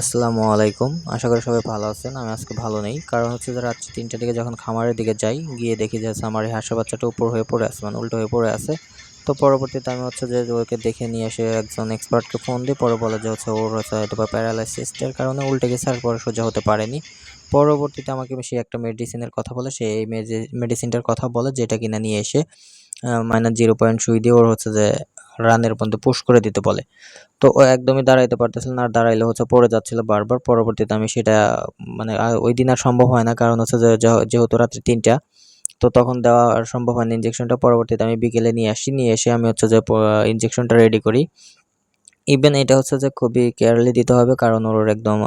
আসসালামু আলাইকুম। আশা করি সবাই ভালো আছেন। আমি আজকে ভালো নেই। কারণ হচ্ছে যে রাত্রি তিনটার দিকে যখন খামারের দিকে যাই, গিয়ে দেখি যে আমার এই হাঁসের বাচ্চাটা উপর হয়ে পড়ে আছে মানে উল্টো হয়ে পড়ে আছে। তো পরবর্তীতে আমি হচ্ছে যে ওকে দেখে নিয়ে এসে একজন এক্সপার্টকে ফোন দিই। পরে বলে যে হচ্ছে ওর হচ্ছে হয়তো বা প্যারালাইসিসের কারণে উল্টে গেছে আর পরে সোজা হতে পারেনি। পরবর্তীতে আমাকে সে একটা মেডিসিনের কথা বলে, সে এই মেডিসিনটার কথা বলে, যেটা কিনা নিয়ে এসে মাইনাস জিরো পয়েন্ট সুই দিয়ে ওর হচ্ছে যে রানের মধ্যে পুশ করে দিতে বলে। তো ও একদমই দাঁড়াইতে পারতেছিল না, আর দাঁড়াইলে হচ্ছে পড়ে যাচ্ছিল বারবার। পরবর্তীতে আমি সেটা মানে ওই দিন আর সম্ভব হয় না, কারণ হচ্ছে যেহেতু রাত্রি তিনটা, তো তখন দেওয়া আর সম্ভব হয়নি ইঞ্জেকশনটা পরবর্তীতে আমি বিকেলে নিয়ে আসি, নিয়ে এসে আমি হচ্ছে যে ইঞ্জেকশনটা রেডি করি। ইভেন এটা হচ্ছে যে খুবই কেয়ারলি দিতে হবে, কারণ ওর একদম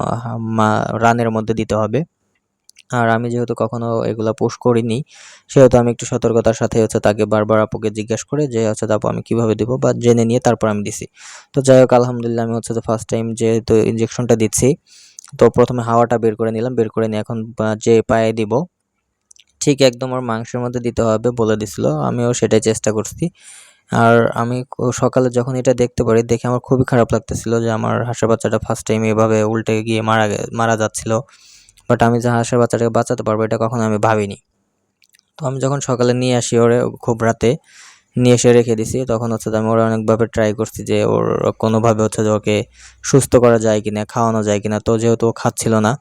রানের মধ্যে দিতে হবে। আর আমি যেহেতু কখনো এগুলো পুশ করিনি, সেহেতু আমি একটু সতর্কতার সাথে হচ্ছে তাকে বারবার আপুকে জিজ্ঞেস করে যে হচ্ছে আপু আমি কীভাবে দিব? বা জেনে নিয়ে তারপর আমি দিছি। তো যাই হোক, আলহামদুলিল্লাহ আমি হচ্ছে ফার্স্ট টাইম যেহেতু ইঞ্জেকশনটা দিচ্ছি, তো প্রথমে হাওয়াটা বের করে নিলাম, বের করে নিয়ে এখন যে পায়ে দিব, ঠিক একদম ওর মাংসের মধ্যে দিতে হবে বলে দিছিল, আমিও সেটাই চেষ্টা করছি। আর আমি সকালে যখন এটা দেখতে পারি, দেখে আমার খুবই খারাপ লাগতেছিল যে আমার হাঁসের বাচ্চাটা ফার্স্ট টাইম এভাবে উল্টে গিয়ে মারা মারা যাচ্ছিল। বাট আমি যে হাঁসের বাচ্চাটাকে বাঁচাতে পারব, এটা কখনো আমি ভাবিনি। তো আমি যখন সকালে নিয়ে আসি ওরে খুব রাতে, নিয়ে এসে রেখে দিছি, তখন হচ্ছে আমি ওরা অনেকভাবে ট্রাই করছি যে ওর কোনোভাবে হচ্ছে যে ওকে সুস্থ করা যায় কিনা, খাওয়ানো যায় কিনা। তো যেহেতু ও খাচ্ছিল না,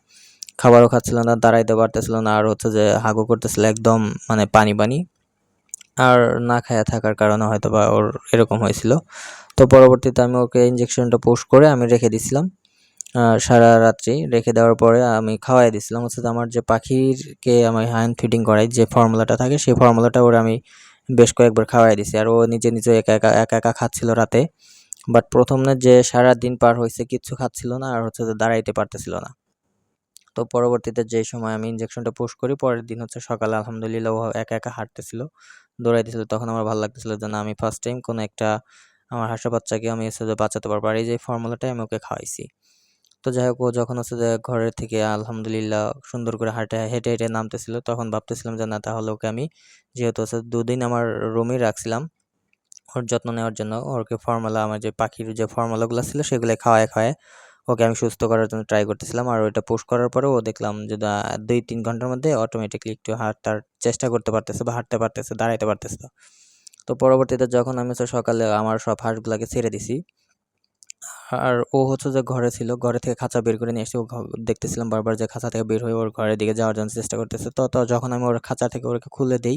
খাবারও খাচ্ছিল না, দাঁড়াইতে পারতেছিল না, আর হচ্ছে যে হাগু করতেছিল একদম মানে পানি পানি, আর না খায়া থাকার কারণে হয়তো বা ওর এরকম হয়েছিল। তো পরবর্তীতে আমি ওকে ইঞ্জেকশনটা পোস্ট করে আমি রেখে দিছিলাম। সারা রাত্রি রেখে দেওয়ার পরে আমি খাওয়াই দিছিলাম। হচ্ছে আমার যে পাখিরকে আমি হ্যান্ড ফিডিং করাই, যে ফর্মুলাটা থাকে, সেই ফর্মুলাটা ওরা আমি বেশ কয়েকবার খাওয়াই দিছি। আর ও নিজে নিজে একা একা একা একা খাচ্ছিল রাতে। বাট প্রথমে যে সারা দিন পার হয়েছে, কিচ্ছু খাচ্ছিল না আর হচ্ছে দাঁড়াইতে পারতেছিল না। তো পরবর্তীতে যে সময় আমি ইঞ্জেকশনটা পুশ করি, পরের দিন হচ্ছে সকালে আলহামদুলিল্লাহ ও একা একা হাঁটতেছিল দৌড়াইতেছিল তখন আমার ভালো লাগতেছিল যে না, আমি ফার্স্ট টাইম কোনো একটা আমার হাঁসা বাচ্চাকে আমি এসে বাঁচাতে পারব। আর এই যে ফর্মুলাটাই আমি ওকে খাওয়াইছি। তো যাই হোক ও যখন হচ্ছে যে ঘরের থেকে আলহামদুলিল্লাহ সুন্দর করে হাঁটে, হেঁটে হেঁটে নামতেছিল, তখন ভাবতেছিলাম যে না, তাহলে ওকে আমি যেহেতু হচ্ছে দুদিন আমার রুমে রাখছিলাম, ওর যত্ন নেওয়ার জন্য ওরকে ফর্মুলা আমার যে পাখির যে ফর্মুলাগুলো ছিল সেগুলো খাওয়ায় খাওয়ায় ওকে আমি সুস্থ করার জন্য ট্রাই করতেছিলাম। আর ওইটা পোস্ট করার পরে ও দেখলাম যে দুই তিন ঘণ্টার মধ্যে অটোমেটিকলি একটু হাঁটার চেষ্টা করতে পারতেছে বা হাঁটতে পারতেছে, দাঁড়াইতে পারতেছে। তো পরবর্তীতে যখন আমি সকালে আমার সব হাঁসগুলোকে ছেড়ে দিছি আর ও হচ্ছে যে ঘরে ছিল, ঘরে থেকে খাঁচা বের করে নিয়ে এসে ও দেখতেছিলাম বারবার যে খাঁচা থেকে বের হয়ে ওর ঘরের দিকে যাওয়ার জন্য চেষ্টা করতেছে। তো তো যখন আমি ওর খাঁচা থেকে ওকে খুলে দিই,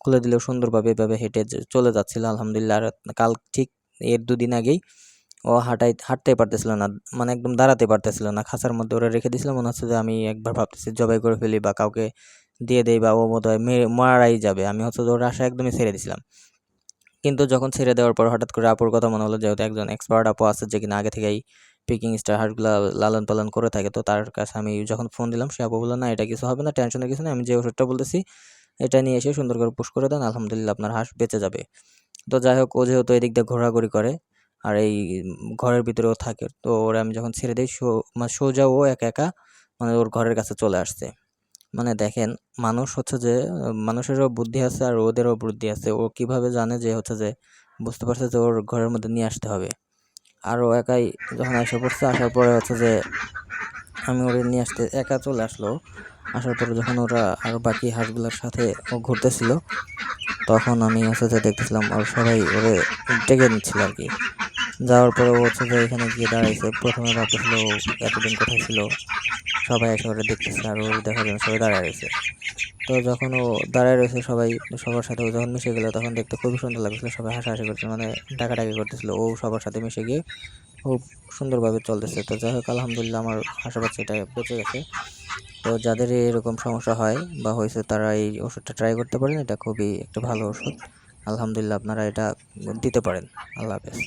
খুলে দিলেও সুন্দরভাবে এভাবে হেঁটে চলে যাচ্ছিল আলহামদুলিল্লাহ। আর কাল ঠিক এর দুদিন আগেই ও হাঁটাই, হাঁটতেই পারতেছিল না মানে একদম দাঁড়াতে পারতেছিল না। খাঁচার মধ্যে ওরা রেখে দিয়েছিল মনে হচ্ছে যে আমি একবার ভাবতেছি জবাই করে ফেলি বা কাউকে দিয়ে দেই বা ও বোধ হয় মারাই যাবে। আমি হচ্ছে ওর আশা একদমই ছেড়ে দিছিলাম। কিন্তু যখন ছেড়ে দেওয়ার পর হঠাৎ করে আপুর কথা মনে হলো যেহেতু একজন এক্সপার্ট আপু আছে যে কিনা আগে থেকেই পিকিং স্টার হার্টগুলো লালন পালন করে থাকে, তো তার কাছে আমি যখন ফোন দিলাম, সে আপু বলল, না, এটা কিছু হবে না টেনশনের কিছু না আমি যে ওষুধটা বলতেছি, এটা নিয়ে এসে সুন্দর করে পুশ করে দেন, আলহামদুলিল্লাহ আপনার হাঁস বেঁচে যাবে। তো যাই হোক, ও যেহেতু এদিক দিয়ে ঘোরাঘুরি করে, আর এই ঘরের ভিতরেও থাকে, তো ওরা আমি যখন ছেড়ে দিই, সো মানে সোজা ও একা একা মানে ওর ঘরের কাছে চলে আসছে। মানে দেখেন, মানুষ হচ্ছে যে, মানুষেরও বুদ্ধি আছে আর ওদেরও বুদ্ধি আছে। ও কীভাবে জানে যে হচ্ছে যে, বুঝতে পারছে যে ওর ঘরের মধ্যে নিয়ে আসতে হবে। আর ও একাই যখন এসে পড়ছে, আসার পরে হচ্ছে যে, আমি ওরে নিয়ে আসতে, একা চলে আসলো। আসার পরে যখন ওরা আরও বাকি হাঁসগুলোর সাথে ও ঘুরতেছিল, তখন আমি হচ্ছে যে দেখতেছিলাম আর সবাই ওরে ডেকে নিচ্ছিল আর কি। যাওয়ার পরে ও হচ্ছে যে এখানে গিয়ে দাঁড়াইছে। প্রথমে ভাবতেছিল এতদিন কোথায় ছিল? সবাই এসে ওরা দেখতেছে আর ওর দেখার জন্য সবাই দাঁড়ায় রয়েছে। তো যখন ও দাঁড়ায় রয়েছে সবাই, সবার সাথে ও যখন মিশে গেলো তখন দেখতে খুবই সুন্দর লাগছিল সবাই হাসাহাসি করছে মানে ডাকাডাকি করতেছিল। ও সবার সাথে মিশে গিয়ে খুব সুন্দরভাবে চলতেছে। তো যাই হোক, আলহামদুলিল্লাহ আমার হাসা এটা বেঁচে গেছে। তো যাদের এরকম সমস্যা হয় বা হয়েছে তারা এই ওষুধটা ট্রাই করতে পারেন। এটা খুবই একটা ভালো ওষুধ। আলহামদুলিল্লাহ আপনারা এটা দিতে পারেন। আল্লাহ হাফেজ।